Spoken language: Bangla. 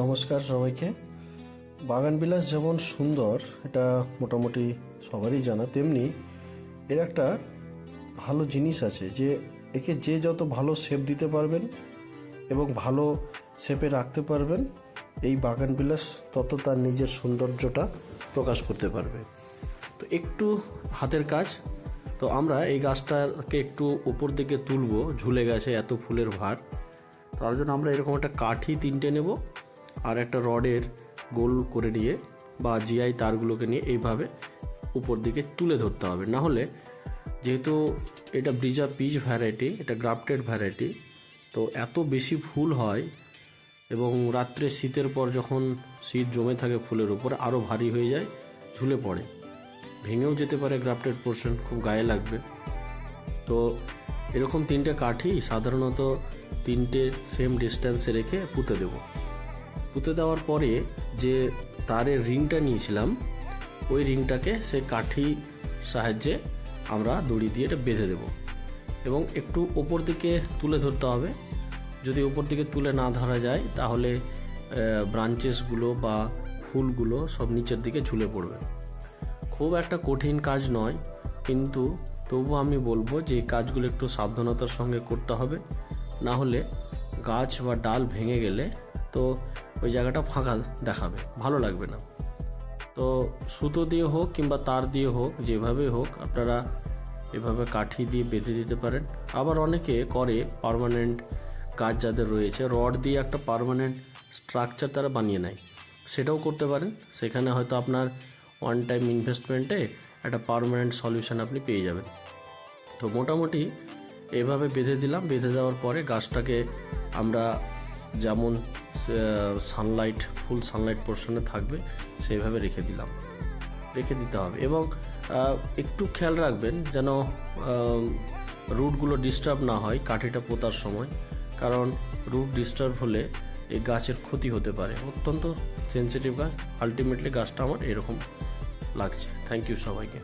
নমস্কার সবাইকে। বাগান বিলাস যেমন সুন্দর, এটা মোটামুটি সবারই জানা, তেমনি এর একটা ভালো জিনিস আছে যে, একে যে যত ভালো শেপ দিতে পারবেন এবং ভালো শেপে রাখতে পারবেন, এই বাগান বিলাস তত তার নিজের সৌন্দর্যটা প্রকাশ করতে পারবে। তো একটু হাতের কাজ, তো আমরা এই গাছটাকে একটু উপর দিকে তুলবো, ঝুলে গেছে এত ফুলের ভার, তার জন্য আমরা এরকম একটা কাঠি তিনটে নেব। আর একটা রডের গোল করে নিয়ে বা জিআই তারগুলোকে নিয়ে এইভাবে উপর দিকে তুলে ধরতে হবে। না হলে যেহেতু এটা ব্রিজা পিচ ভ্যারাইটি এটা গ্রাফটেড ভ্যারাইটি তো এত বেশি ফুল হয় এবং রাত্রে শীতের পর যখন শীত জমে থাকে ফুলের উপর আরও ভারী হয়ে যায়, ঝুলে পড়ে। ভেঙেও যেতে পারে গ্রাফটেড পোর্শন খুব গায়ে লাগবে। তো এরকম তিনটে কাঠি সাধারণত তিনটে সেম ডিস্ট্যান্সে রেখে পুঁতে দেব। পুঁতে দেওয়ার পরে যে তারের রিংটা নিয়েছিলাম, ওই রিংটাকে সে কাঠি সাহায্যে আমরা দড়ি দিয়ে এটা বেঁধে দেব। এবং একটু ওপর দিকে তুলে ধরতে হবে। যদি ওপর দিকে তুলে না ধরা যায়, তাহলে ব্রাঞ্চেসগুলো বা ফুলগুলো সব নিচের দিকে ঝুলে পড়বে। খুব একটা কঠিন কাজ নয়, কিন্তু তবু আমি বলব যে এই কাজগুলো একটু সাবধানতার সঙ্গে করতে হবে। না হলে গাছ বা ডাল ভেঙে গেলে তো ওই জায়গাটা ফাঁকা দেখাবে, ভালো লাগবে না। তো সুতো দিয়ে হোক কিংবা তার দিয়ে হোক যেভাবে হোক, আপনারা এভাবে কাঠি দিয়ে বেঁধে দিতে পারেন। আবার অনেকে করে পারমানেন্ট কাজ যাদের রয়েছে রড দিয়ে একটা পারমানেন্ট স্ট্রাকচার তারা বানিয়ে নেয়। সেটাও করতে পারেন। সেখানে হয়তো আপনার ওয়ান টাইম ইনভেস্টমেন্টে একটা পারমানেন্ট সলিউশন আপনি পেয়ে যাবেন। তো মোটামুটি এভাবে বেঁধে দিলাম। বেঁধে দেওয়ার পরে গাছটাকে আমরা যেমন সানলাইট ফুল সানলাইট পোর্শনে থাকবে, সেইভাবে রেখে দিলাম। রেখে দিতে হবে এবং একটু খেয়াল রাখবেন যেন রুটগুলো ডিস্টার্ব না হয় কাঠিটা পোতার সময়, কারণ রুট ডিস্টার্ব হলে এই গাছের ক্ষতি হতে পারে। অত্যন্ত সেন্সিটিভ গাছ আলটিমেটলি গাছটা আমার এরকম লাগছে। থ্যাংক ইউ সবাইকে।